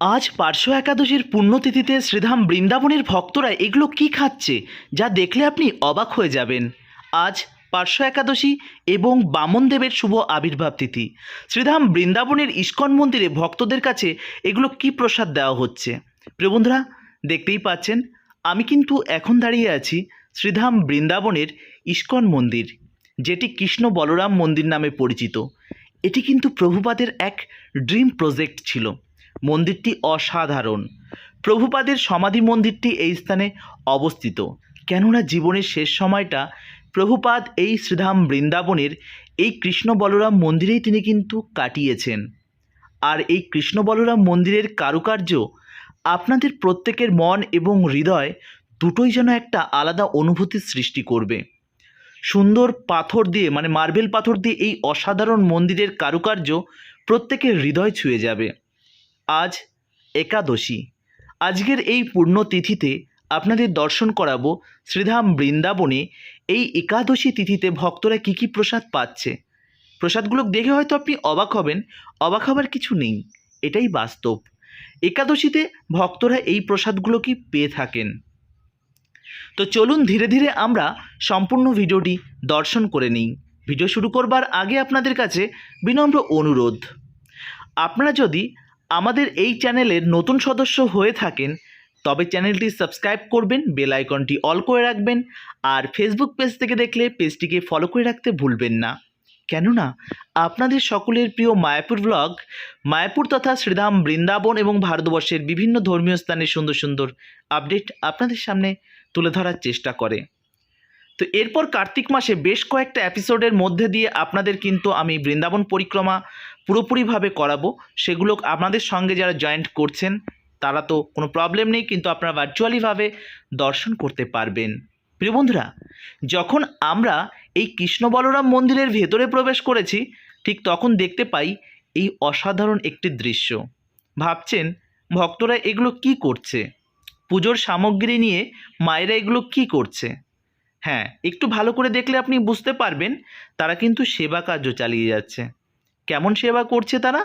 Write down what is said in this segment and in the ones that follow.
আজ পার্শ্ব একাদশীর পুণ্যতিথিতে শ্রীধাম বৃন্দাবনের ভক্তরা এগুলো কি খাচ্ছে, যা দেখলে আপনি অবাক হয়ে যাবেন। আজ পার্শ্ব একাদশী এবং বামনদেবের শুভ আবির্ভাব তিথি। শ্রীধাম বৃন্দাবনের ইস্কন মন্দিরে ভক্তদের কাছে এগুলো কি প্রসাদ দেওয়া হচ্ছে? প্রিয় বন্ধুরা, দেখতেই পাচ্ছেন, আমি কিন্তু এখন দাঁড়িয়ে আছি শ্রীধাম বৃন্দাবনের ইস্কন মন্দির, যেটি কৃষ্ণ বলরাম মন্দির নামে পরিচিত। এটি কিন্তু প্রভুপাদের এক ড্রিম প্রজেক্ট ছিল। মন্দিরটি অসাধারণ। প্রভুপাদের সমাধি মন্দিরটি এই স্থানে অবস্থিত। কেননা জীবনের শেষ সময়টা প্রভুপাদ এই শ্রীধাম বৃন্দাবনের এই কৃষ্ণ বলরাম মন্দিরেই তিনি কিন্তু কাটিয়েছেন। আর এই কৃষ্ণ বলরাম মন্দিরের কারুকার্য আপনাদের প্রত্যেকের মন এবং হৃদয় দুটোই যেন একটা আলাদা অনুভূতির সৃষ্টি করবে। সুন্দর পাথর দিয়ে মানে মার্বেল পাথর দিয়ে এই অসাধারণ মন্দিরের কারুকার্য প্রত্যেকের হৃদয় ছুঁয়ে যাবে। আজ একাদশী। আজকের এই পুণ্যতিথিতে আপনাদের দর্শন করাবো শ্রীধাম বৃন্দাবনে এই একাদশী তিথিতে ভক্তরা কী কী প্রসাদ পাচ্ছে। প্রসাদগুলো দেখে হয়তো আপনি অবাক হবেন, অবাক হবার কিছু নেই, এটাই বাস্তব। একাদশীতে ভক্তরা এই প্রসাদগুলো কি পেয়ে থাকেন? তো চলুন ধীরে ধীরে আমরা সম্পূর্ণ ভিডিওটি দর্শন করে নিই। ভিডিও শুরু করবার আগে আপনাদের কাছে বিনম্র অনুরোধ। আপনারা যদি আমাদের এই চ্যানেলের নতুন সদস্য হয়ে থাকেন, তবে চ্যানেলটি সাবস্ক্রাইব করবেন, বেল আইকনটি অল করে রাখবেন, আর ফেসবুক পেজ থেকে দেখলে পেজটিকে ফলো করে রাখতে ভুলবেন না। কেননা, আপনাদের সকলের প্রিয় মায়াপুর ব্লগ মায়াপুর তথা শ্রীধাম, বৃন্দাবন এবং ভারতবর্ষের বিভিন্ন ধর্মীয় স্থানের সুন্দর সুন্দর আপডেট আপনাদের সামনে তুলে ধরার চেষ্টা করে। তো এরপর কার্তিক মাসে বেশ কয়েকটা এপিসোডের মধ্যে দিয়ে আপনাদের কিন্তু আমি বৃন্দাবন পরিক্রমা পুরোপুরিভাবে করাবো। সেগুলো আপনাদের সঙ্গে যারা জয়েন্ট করছেন, তারা তো কোনো প্রবলেম নেই, কিন্তু আপনারা ভার্চুয়ালিভাবে দর্শন করতে পারবেন। প্রিয় বন্ধুরা, যখন আমরা এই কৃষ্ণ বলরাম মন্দিরের ভেতরে প্রবেশ করেছি, ঠিক তখন দেখতে পাই এই অসাধারণ একটি দৃশ্য। ভাবছেন, ভক্তরা এগুলো কি করছে? পুজোর সামগ্রী নিয়ে মায়েরা এগুলো কি করছে? হ্যাঁ একটু ভালো করে দেখলে আপনি বুঝতে পারবেন, তারা কিন্তু সেবা কার্য চালিয়ে যাচ্ছে। কেমন সেবা করছে তারা?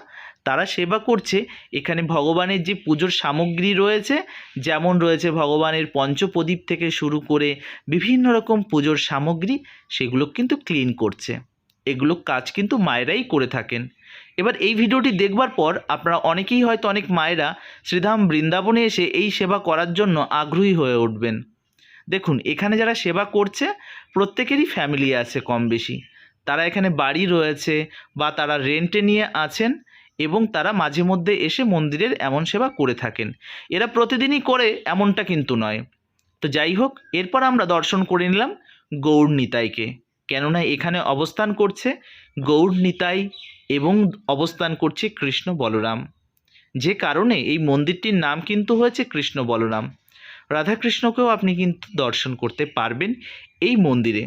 তারা সেবা করছে এখানে ভগবানের যে পুজোর সামগ্রী রয়েছে, যেমন রয়েছে ভগবানের পঞ্চপ্রদীপ থেকে শুরু করে বিভিন্ন রকম পুজোর সামগ্রী, সেগুলো কিন্তু ক্লিন করছে। এগুলো কাজ কিন্তু মায়েরাই করে থাকেন। এবার এই ভিডিওটি দেখবার পর আপনারা অনেকেই হয়তো অনেক মায়েরা শ্রীধাম বৃন্দাবনে এসে এই সেবা করার জন্য আগ্রহী হয়ে উঠবেন। দেখুন, এখানে যারা সেবা করছে, প্রত্যেকেরই ফ্যামিলি আছে কম বেশি তারা এখানে বাড়ি রয়েছে বা তারা রেন্টে নিয়ে আছেন এবং তারা মাঝে মধ্যে এসে মন্দিরের এমন সেবা করে থাকেন। এরা প্রতিদিনই করে এমনটা কিন্তু নয়। তো যাই হোক, এরপর আমরা দর্শন করে নিলাম গৌড় নিতাইকে কেননা এখানে অবস্থান করছে গৌড় নিতাই এবং অবস্থান করছে কৃষ্ণ বলরাম। যে কারণে এই মন্দিরটির নাম কিন্তু হয়েছে কৃষ্ণ বলরাম। রাধাকৃষ্ণকেও আপনি কিন্তু দর্শন করতে পারবেন এই মন্দিরে।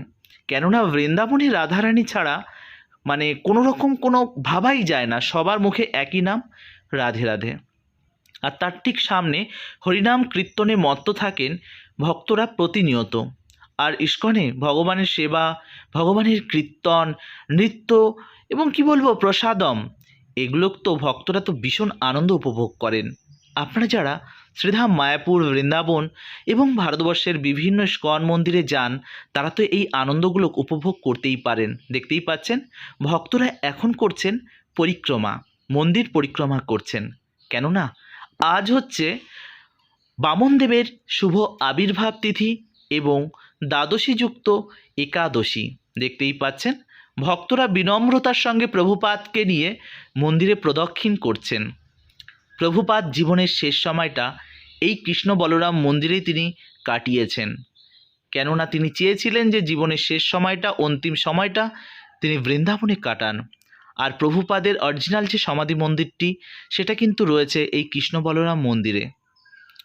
কেননা বৃন্দাবনী রাধারানী ছাড়া মানে কোনো রকম কোনো ভাবাই যায় না, সবার মুখে একই নাম, রাধে রাধে। আর তার ঠিক সামনে হরিনাম কীর্তনে মত্ত থাকেন ভক্তরা প্রতিনিয়ত। আর ইস্কনে ভগবানের সেবা, ভগবানের কীর্তন, নৃত্য এবং কি বলব প্রসাদম, এগুলো তো ভক্তরা তো ভীষণ আনন্দ উপভোগ করেন। আপনারা যারা শ্রীধাম মায়াপুর, বৃন্দাবন এবং ভারতবর্ষের বিভিন্ন স্কন মন্দিরে যান, তারা তো এই আনন্দগুলো উপভোগ করতেই পারেন। দেখতেই পাচ্ছেন, ভক্তরা এখন করছেন পরিক্রমা, মন্দির পরিক্রমা করছেন। কেননা, আজ হচ্ছে বামনদেবের শুভ আবির্ভাব তিথি এবং দ্বাদশীযুক্ত একাদশী। দেখতেই পাচ্ছেন, ভক্তরা বিনম্রতার সঙ্গে প্রভুপাতকে নিয়ে মন্দিরে প্রদক্ষিণ করছেন। প্রভুপাদ জীবনের শেষ সময়টা এই কৃষ্ণ বলরাম মন্দিরেই তিনি কাটিয়েছেন। কেননা তিনি চেয়েছিলেন যে জীবনের শেষ সময়টা, অন্তিম সময়টা তিনি বৃন্দাবনে কাটান। আর প্রভুপাদের অরিজিনাল যে সমাধি মন্দিরটি, সেটা কিন্তু রয়েছে এই কৃষ্ণ বলরাম মন্দিরে।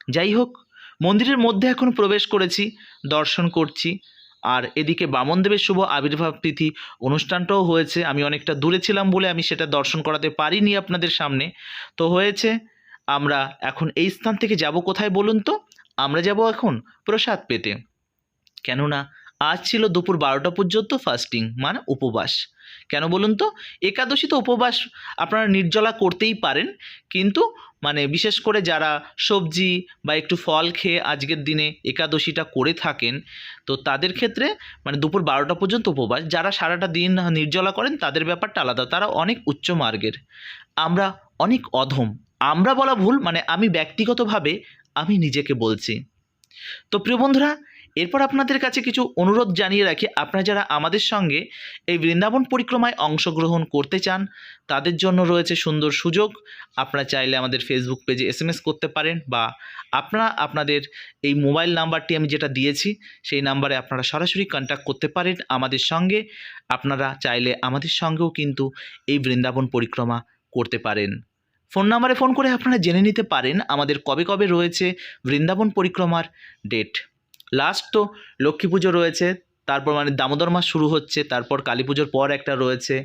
যাই হোক, মন্দিরের মধ্যে এখন প্রবেশ করেছি, দর্শন করছি। আর এদিকে বামনদেবের শুভ আবির্ভাব তিথি অনুষ্ঠানটাও হয়েছে। আমি অনেকটা দূরে ছিলাম বলে আমি সেটা দর্শন করাতে পারিনি আপনাদের সামনে। তো হয়েছে, আমরা এখন এই স্থান থেকে যাব কোথায় বলুন তো? আমরা যাব এখন প্রসাদ পেতে। কেননা আজ ছিল দুপুর বারোটা পর্যন্ত ফাস্টিং মানে উপবাস। কেন বলুন তো? একাদশী তো উপবাস আপনারা নির্জলা করতেই পারেন, কিন্তু মানে বিশেষ করে যারা সবজি বা একটু ফল খেয়ে আজকের দিনে একাদশীটা করে থাকেন, তো তাদের ক্ষেত্রে মানে দুপুর বারোটা পর্যন্ত উপবাস। যারা সারাটা দিন নির্জলা করেন, তাদের ব্যাপারটা আলাদা। তারা অনেক উচ্চ মার্গের। আমরা অনেক অধম। আমরা বলা ভুল মানে আমি ব্যক্তিগতভাবে আমি নিজেকে বলছি। তো প্রিয় বন্ধুরা এরপর আপনাদের কাছে কিছু অনুরোধ জানিয়ে রাখি। আপনারা যারা আমাদের সঙ্গে এই বৃন্দাবন পরিক্রমায় অংশগ্রহণ করতে চান, তাদের জন্য রয়েছে সুন্দর সুযোগ। আপনারা চাইলে আমাদের ফেসবুক পেজে এস করতে পারেন বা আপনারা আপনাদের এই মোবাইল নাম্বারটি আমি যেটা দিয়েছি, সেই নাম্বারে আপনারা সরাসরি কন্ট্যাক্ট করতে পারেন আমাদের সঙ্গে। আপনারা চাইলে আমাদের সঙ্গেও কিন্তু এই বৃন্দাবন পরিক্রমা করতে পারেন। ফোন নাম্বারে ফোন করে আপনারা জেনে নিতে পারেন আমাদের কবে কবে রয়েছে বৃন্দাবন পরিক্রমার ডেট লাস্ট তো লক্ষ্মী পুজো রয়েছে, তারপর মানে দামোদর মাস শুরু হচ্ছে, তারপর কালী পুজোর পর একটা রয়েছে,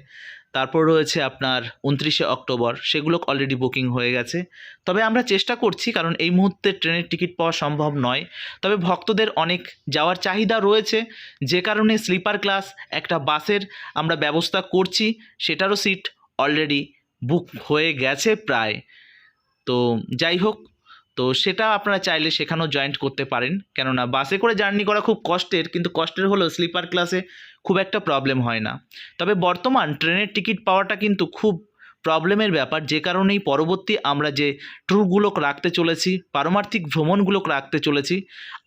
তারপর রয়েছে আপনার উনত্রিশে অক্টোবর, সেগুলো অলরেডি বুকিং হয়ে গেছে। তবে আমরা চেষ্টা করছি, কারণ এই মুহূর্তে ট্রেনের টিকিট পাওয়া সম্ভব নয়, তবে ভক্তদের অনেক যাওয়ার চাহিদা রয়েছে, যে কারণে স্লিপার ক্লাস একটা বাসের আমরা ব্যবস্থা করছি, সেটারও সিট অলরেডি বুক হয়ে গেছে প্রায়। তো যাই হোক তো সেটা আপনারা চাইলে সেখানেও জয়েন্ট করতে পারেন। কেননা বাসে করে জার্নি করা খুব কষ্টের, কিন্তু কষ্টের হলেও স্লিপার ক্লাসে খুব একটা প্রবলেম হয় না। তবে বর্তমান ট্রেনের টিকিট পাওয়াটা কিন্তু খুব প্রবলেমের ব্যাপার, যে কারণেই পরবর্তী আমরা যে ট্যুরগুলো রাখতে চলেছি, পারমার্থিক ভ্রমণগুলো রাখতে চলেছি,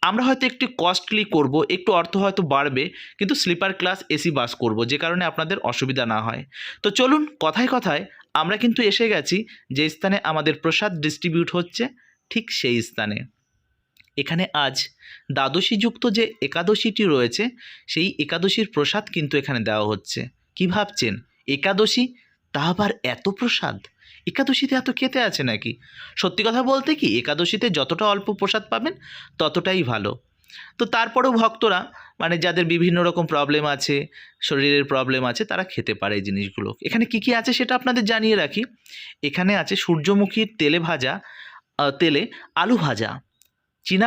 আমরা হয়তো একটু কস্টলি করব, একটু অর্থ হয়তো বাড়বে, কিন্তু স্লিপার ক্লাস এসি বাস করব, যে কারণে আপনাদের অসুবিধা না হয়। তো চলুন কথায় কথায় আমরা কিন্তু এসে গেছি, যে স্থানে আমাদের প্রসাদ ডিস্ট্রিবিউট হচ্ছে ঠিক সেই স্থানে। এখানে আজ দ্বাদশীযুক্ত যে একাদশীটি রয়েছে, সেই একাদশীর প্রসাদ কিন্তু এখানে দেওয়া হচ্ছে। কি ভাবছেন? একাদশী? তা আবার এত প্রসাদ? একাদশীতে এত খেতে আছে নাকি? সত্যি কথা বলতে কি, একাদশীতে যতটা অল্প প্রসাদ পাবেন, ততটাই ভালো। তো তারপরেও ভক্তরা মানে যাদের বিভিন্ন রকম প্রবলেম আছে, শরীরের প্রবলেম আছে, তারা খেতে পারে এই জিনিসগুলো। এখানে কি কি আছে সেটা আপনাদের জানিয়ে রাখি। এখানে আছে সূর্যমুখীর তেলে ভাজা তেলে আলু ভাজা।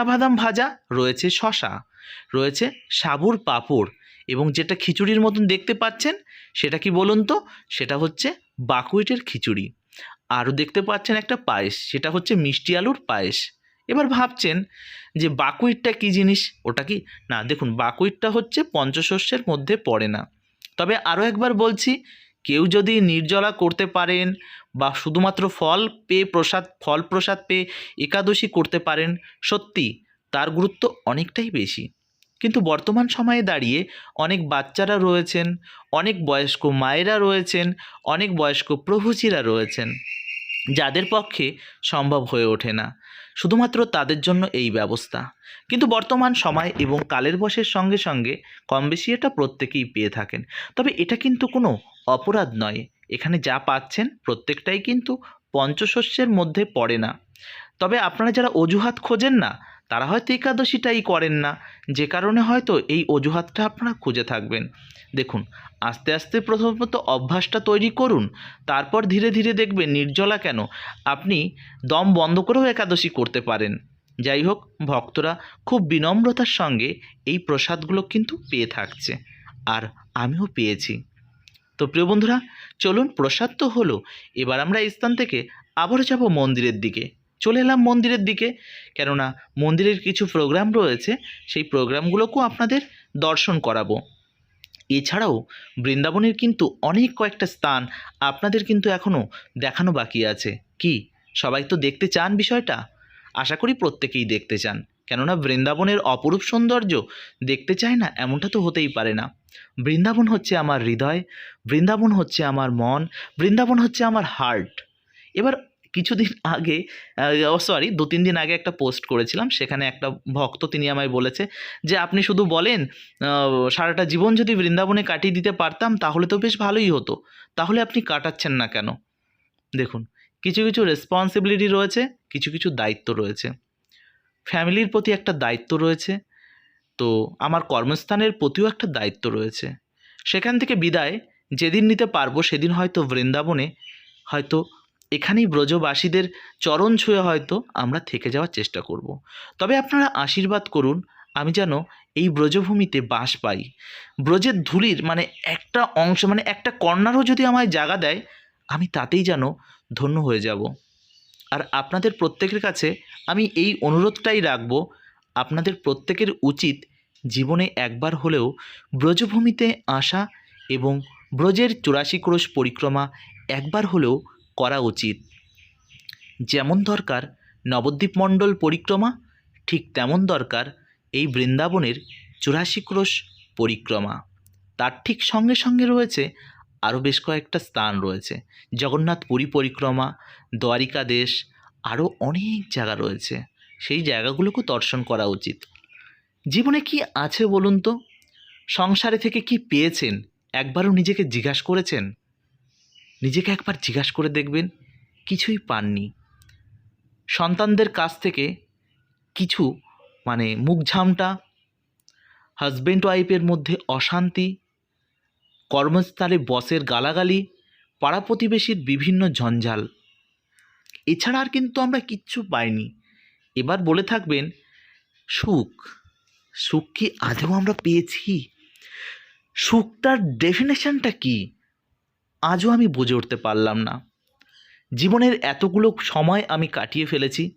বাদাম ভাজা, রয়েছে শশা রয়েছে সাবুর পাঁপড় এবং যেটা খিচুড়ির মতন দেখতে পাচ্ছেন, সেটা কি বলুন তো? সেটা হচ্ছে বাকুইটের খিচুড়ি। আরও দেখতে পাচ্ছেন একটা পায়েস, সেটা হচ্ছে মিষ্টি আলুর পায়েস। এবার ভাবছেন যে বাকুইটটা কী জিনিস? ওটা কি? না, দেখুন, বাকুইটটা হচ্ছে পঞ্চশস্যের মধ্যে পড়ে না। তবে আরও একবার বলছি কেউ যদি নির্জলা করতে পারেন বা শুধুমাত্র ফল পেয়ে প্রসাদ, ফল প্রসাদ পেয়ে একাদশী করতে পারেন, সত্যি তার গুরুত্ব অনেকটাই বেশি। কিন্তু বর্তমান সময়ে দাঁড়িয়ে অনেক বাচ্চারা রয়েছেন, অনেক বয়স্ক মায়েরা রয়েছেন, অনেক বয়স্ক প্রভুচিরা রয়েছেন, যাদের পক্ষে সম্ভব হয়ে ওঠে না। শুধুমাত্র তাদের জন্য এই ব্যবস্থা। কিন্তু বর্তমান সময় এবং কালের বসের সঙ্গে সঙ্গে কম বেশি এটা প্রত্যেকেই পেয়ে থাকেন। তবে এটা কিন্তু কোনো অপরাধ নয়। এখানে যা পাচ্ছেন প্রত্যেকটাই কিন্তু পঞ্চশস্যের মধ্যে পড়ে না। তবে আপনারা যারা অজুহাত খোঁজেন না, তারা হয়তো একাদশীটাই করেন না। যে কারণে হয়তো এই অজুহাতটা আপনারা খুঁজে থাকবেন। দেখুন, আস্তে আস্তে প্রথমত অভ্যাসটা তৈরি করুন, তারপর ধীরে ধীরে দেখবেন নির্জলা কেন? আপনি দম বন্ধ করেও একাদশী করতে পারেন। যাই হোক, ভক্তরা খুব বিনম্রতার সঙ্গে এই প্রসাদগুলো কিন্তু পেয়ে থাকছে। আর আমিও পেয়েছি। তো প্রিয় বন্ধুরা, চলুন প্রসাদ তো হলো। এবার আমরা এই স্থান থেকে আবারও যাব মন্দিরের দিকে। চলে এলাম মন্দিরের দিকে। কেননা মন্দিরের কিছু প্রোগ্রাম রয়েছে, সেই প্রোগ্রামগুলোকেও আপনাদের দর্শন করাবো। এছাড়াও বৃন্দাবনের কিন্তু অনেক কয়েকটা স্থান আপনাদের কিন্তু এখনও দেখানো বাকি আছে। কি? সবাই তো দেখতে চান বিষয়টা? আশা করি প্রত্যেকেই দেখতে চান। কেননা বৃন্দাবনের অপরূপ সৌন্দর্য দেখতে চায় না, এমনটা তো হতেই পারে না। বৃন্দাবন হচ্ছে আমার হৃদয়, বৃন্দাবন হচ্ছে আমার মন, বৃন্দাবন হচ্ছে আমার হার্ট এবার কিছুদিন আগে সরি দু তিন দিন আগে একটা পোস্ট করেছিলাম, সেখানে একটা ভক্ত তিনি আমায় বলেছে যে, আপনি শুধু বলেন সারাটা জীবন যদি বৃন্দাবনে কাটিয়ে দিতে পারতাম, তাহলে তো বেশ ভালোই হতো। তাহলে আপনি কাটাচ্ছেন না কেন? দেখুন, কিছু কিছু রেসপন্সিবিলিটি রয়েছে, কিছু কিছু দায়িত্ব রয়েছে। ফ্যামিলির প্রতি একটা দায়িত্ব রয়েছে তো আমার কর্মস্থানের প্রতিও একটা দায়িত্ব রয়েছে। সেখান থেকে বিদায় যেদিন নিতে পারব সেদিন হয়তো বৃন্দাবনে, হয়তো এখানেই ব্রজবাসীদের চরণ ছুঁয়ে হয়তো আমরা থেকে যাওয়ার চেষ্টা করব। তবে আপনারা আশীর্বাদ করুন, আমি যেন এই ব্রজভূমিতে বাস পাই। ব্রজের ধুলির মানে একটা অংশ মানে একটা কর্নারও যদি আমায় জায়গা দেয়, আমি তাতেই যেন ধন্য হয়ে যাব। আর আপনাদের প্রত্যেকের কাছে আমি এই অনুরোধটাই রাখব, আপনাদের প্রত্যেকের উচিত জীবনে একবার হলেও ব্রজভূমিতে আসা এবং ব্রজের চুরাশি ক্রোশ পরিক্রমা একবার হলেও করা উচিত। যেমন দরকার নবদ্বীপ মণ্ডল পরিক্রমা, ঠিক তেমন দরকার এই বৃন্দাবনের চুরাশি ক্রোশ পরিক্রমা। তার ঠিক সঙ্গে সঙ্গে রয়েছে আরও বেশ কয়েকটা স্থান রয়েছে। জগন্নাথ পুরী পরিক্রমা দ্বারিকা দেশ আরও অনেক জায়গা রয়েছে। সেই জায়গাগুলোকেও দর্শন করা উচিত। জীবনে কি আছে বলুন তো? সংসারে থেকে কি পেয়েছেন? একবারও নিজেকে জিজ্ঞাসা করেছেন? নিজেকে একবার জিজ্ঞাসা করে দেখবেন, কিছুই পাননি। সন্তানদের কাছ থেকে কিছু মানে মুখঝামটা হাজব্যান্ড ওয়াইফের মধ্যে অশান্তি, কর্মস্থলে বসের গালাগালি, পাড়া প্রতিবেশীর বিভিন্ন ঝঞ্ঝাল। এছাড়া আর কিন্তু আমরা কিচ্ছু পাইনি। এবার বলে থাকবেন, সুখ। সুখ কি আদৌ আমরা পেয়েছি? সুখটার ডেফিনেশনটা কি? আজও আমি বুঝে উঠতে পারলাম না। জীবনের এতগুলো সময় আমি কাটিয়ে ফেলেছি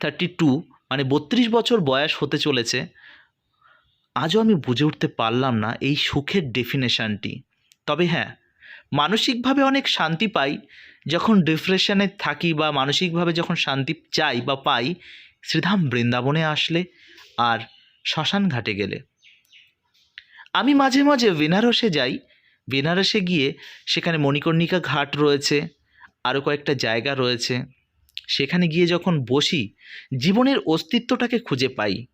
থার্টি টু মানে বত্রিশ বছর বয়স হতে চলেছে। আজও আমি বুঝে উঠতে পারলাম না এই সুখের ডেফিনেশনটি। তবে হ্যাঁ মানসিকভাবে অনেক শান্তি পাই। যখন ডিপ্রেশনে থাকি বা মানসিকভাবে যখন শান্তি চাই বা পাই, শ্রীধাম বৃন্দাবনে আসলে আর শ্মশান ঘাটে গেলে। আমি মাঝে মাঝে বেনারসে যাই। বেনারসে গিয়ে সেখানে মণিকর্ণিকা ঘাট রয়েছে আরও কয়েকটা জায়গা রয়েছে। সেখানে গিয়ে যখন বসি, জীবনের অস্তিত্বটাকে খুঁজে পাই।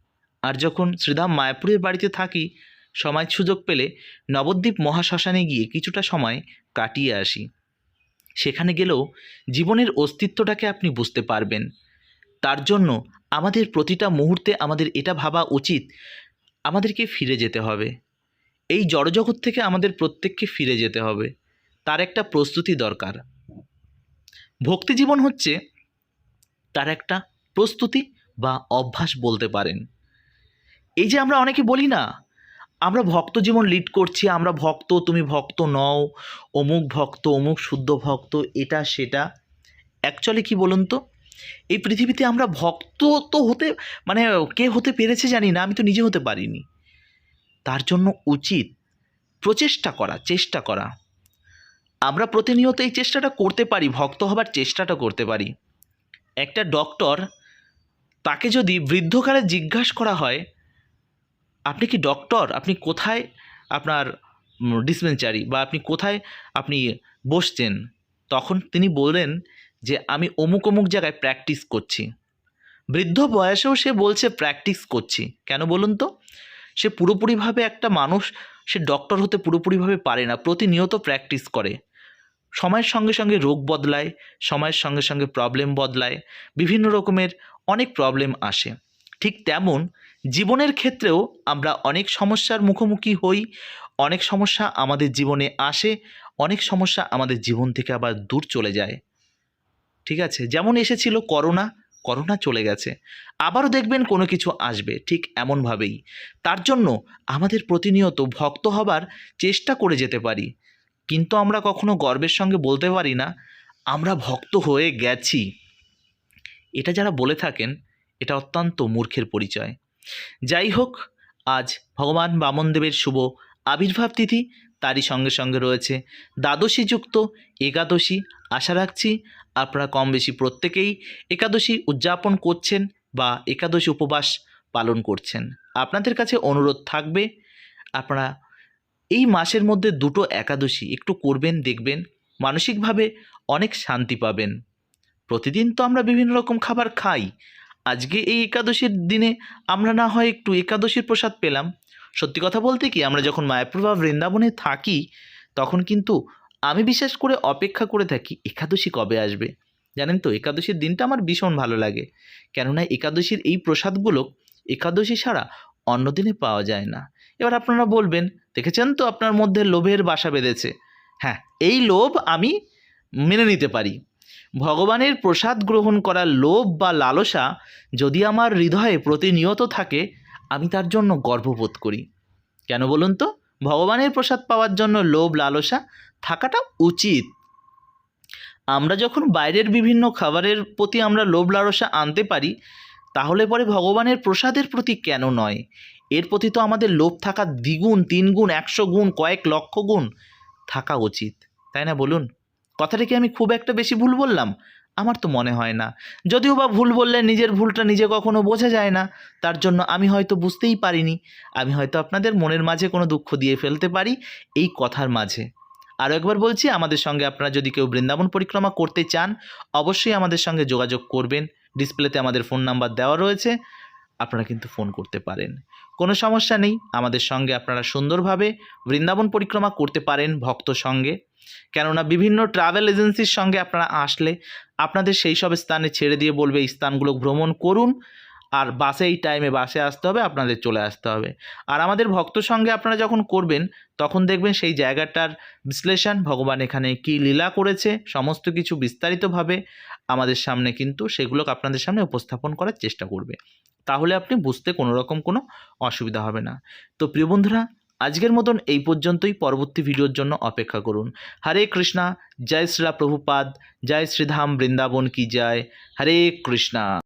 আর যখন শ্রীধাম মায়াপুরের বাড়িতে থাকি, সময় সুযোগ পেলে নবদ্বীপ মহাশ্মশানে গিয়ে কিছুটা সময় কাটিয়ে আসি। সেখানে গেলেও জীবনের অস্তিত্বটাকে আপনি বুঝতে পারবেন। তার জন্য আমাদের প্রতিটা মুহূর্তে আমাদের এটা ভাবা উচিত, আমাদেরকে ফিরে যেতে হবে। এই জড়জগৎ থেকে আমাদের প্রত্যেককে ফিরে যেতে হবে। তার একটা প্রস্তুতি দরকার। ভক্তি জীবন হচ্ছে তার একটা প্রস্তুতি বা অভ্যাস বলতে পারেন। এই যে আমরা অনেকে বলি না, আমরা ভক্ত জীবন লিড করছি, আমরা ভক্ত, তুমি ভক্ত নও, অমুক ভক্ত, অমুক শুদ্ধ ভক্ত, এটা, সেটা। অ্যাকচুয়ালি কি বলুন তো? এই পৃথিবীতে আমরা ভক্ত তো হতে মানে কে হতে পেরেছে জানি না, আমি তো নিজে হতে পারিনি। তার জন্য উচিত প্রচেষ্টা করা, চেষ্টা করা। আমরা প্রতিনিয়ত এই চেষ্টাটা করতে পারি, ভক্ত হবার চেষ্টাটা করতে পারি। একটা ডক্টর তাকে যদি বৃদ্ধকালে জিজ্ঞাসা করা হয়, আপনি কি ডক্টর? আপনি কোথায় আপনার ডিসপেন্সারি? বা আপনি কোথায় আপনি বসছেন? তখন তিনি বললেন যে আমি অমুক অমুক জায়গায় প্র্যাকটিস করছি। বৃদ্ধ বয়সেও সে বলছে প্র্যাকটিস করছি। কেন বলুন তো? সে পুরোপুরিভাবে একটা মানুষ, সে ডক্টর হতে পুরোপুরিভাবে পারে না, প্রতিনিয়ত প্র্যাকটিস করে। সময়ের সঙ্গে সঙ্গে রোগ বদলায়, সময়ের সঙ্গে সঙ্গে প্রবলেম বদলায়, বিভিন্ন রকমের অনেক প্রবলেম আসে। ঠিক তেমন জীবনের ক্ষেত্রেও আমরা অনেক সমস্যার মুখোমুখি হই, অনেক সমস্যা আমাদের জীবনে আসে, অনেক সমস্যা আমাদের জীবন থেকে আবার দূর চলে যায়। ঠিক আছে? যেমন এসেছিল করোনা করোনা চলে গেছে। আবারও দেখবেন কোনো কিছু আসবে ঠিক এমনভাবেই। তার জন্য আমাদের প্রতিনিয়ত ভক্ত হবার চেষ্টা করে যেতে পারি। কিন্তু আমরা কখনো গর্বের সঙ্গে বলতে পারি না, আমরা ভক্ত হয়ে গেছি। এটা যারা বলে থাকেন, এটা অত্যন্ত মূর্খের পরিচয়। যাই হোক, আজ ভগবান বামনদেবের শুভ আবির্ভাব তিথি, তারই সঙ্গে সঙ্গে রয়েছে দ্বাদশী যুক্ত একাদশী। আশা রাখছি আপনারা কম বেশি প্রত্যেকেই একাদশী উদযাপন করছেন বা একাদশী উপবাস পালন করছেন। আপনাদের কাছে অনুরোধ থাকবে, আপনারা এই মাসের মধ্যে দুটো একাদশী একটু করবেন, দেখবেন, মানসিকভাবে অনেক শান্তি পাবেন। প্রতিদিন তো আমরা বিভিন্ন রকম খাবার খাই। আজকে এই একাদশীর দিনে আমরা না হয় একটু একাদশীর প্রসাদ পেলাম। সত্যি কথা বলতে কি, আমরা যখন মায়াপুর বা বৃন্দাবনে থাকি, তখন কিন্তু আমি বিশেষ করে অপেক্ষা করে থাকি, একাদশী কবে আসবে? জানেন তো, একাদশীর দিনটা আমার ভীষণ ভালো লাগে। কেননা একাদশীর এই প্রসাদগুলো একাদশী ছাড়া অন্য দিনে পাওয়া যায় না। এবার আপনারা বলবেন, দেখেছেন তো আপনার মধ্যে লোভের বাসা বেঁধেছে? হ্যাঁ এই লোভ আমি মেনে নিতে পারি। ভগবানের প্রসাদ গ্রহণ করার লোভ বা লালসা যদি আমার হৃদয়ে প্রতিনিয়ত থাকে, আমি তার জন্য গর্ববোধ করি। কেন বলুন তো? ভগবানের প্রসাদ পাওয়ার জন্য লোভ, লালসা থাকাটা উচিত। আমরা যখন বাইরের বিভিন্ন খাবারের প্রতি আমরা লোভ, লালসা আনতে পারি, তাহলে পরে ভগবানের প্রসাদের প্রতি কেন নয়? এর প্রতি তো আমাদের লোভ থাকা দ্বিগুণ, তিন গুণ, একশো গুণ, কয়েক লক্ষ গুণ থাকা উচিত। তাই না বলুন? কথাটা কি আমি খুব একটা বেশি ভুল বললাম। আমার তো মনে হয় না। যদিও বা ভুল বললে নিজের ভুলটা নিজে কখনো বোঝা যায় না, তার জন্য আমি হয়তো বুঝতেই পারিনি। আমি হয়তো আপনাদের মনের মাঝে কোনো দুঃখ দিয়ে ফেলতে পারি এই কথার মাঝে। আরও একবার বলছি, আমাদের সঙ্গে আপনারা যদি কেউ বৃন্দাবন পরিক্রমা করতে চান, অবশ্যই আমাদের সঙ্গে যোগাযোগ করবেন। ডিসপ্লেতে আমাদের ফোন নাম্বার দেওয়া রয়েছে। আপনারা কিন্তু ফোন করতে পারেন। কোনো সমস্যা নেই, আমাদের সঙ্গে আপনারা সুন্দরভাবে বৃন্দাবন পরিক্রমা করতে পারেন ভক্ত সঙ্গে। কেননা বিভিন্ন ট্রাভেল এজেন্সির সঙ্গে আপনারা আসলে আপনাদের সেই সব স্থানে ছেড়ে দিয়ে বলবে, এই স্থানগুলো ভ্রমণ করুন। আর বাসে এই টাইমে বাসে আসতে হবে, আপনাদের চলে আসতে হবে। আর আমাদের ভক্ত সঙ্গে আপনারা যখন করবেন, তখন দেখবেন সেই জায়গাটার বিশ্লেষণ ভগবান এখানে কী লীলা করেছে, সমস্ত কিছু বিস্তারিতভাবে আমাদের সামনে কিন্তু সেগুলোকে আপনাদের সামনে উপস্থাপন করার চেষ্টা করবে। তাহলে আপনি বুঝতে কোনো রকম কোনো অসুবিধা হবে না। তো প্রিয় বন্ধুরা, আজকের মতন এই পর্যন্তই। পরবর্তী ভিডিওর জন্য অপেক্ষা করুন। হরে কৃষ্ণা, জয় শ্রীলা প্রভুপাদ জয় শ্রীধাম বৃন্দাবন কি জয়। হরে কৃষ্ণা।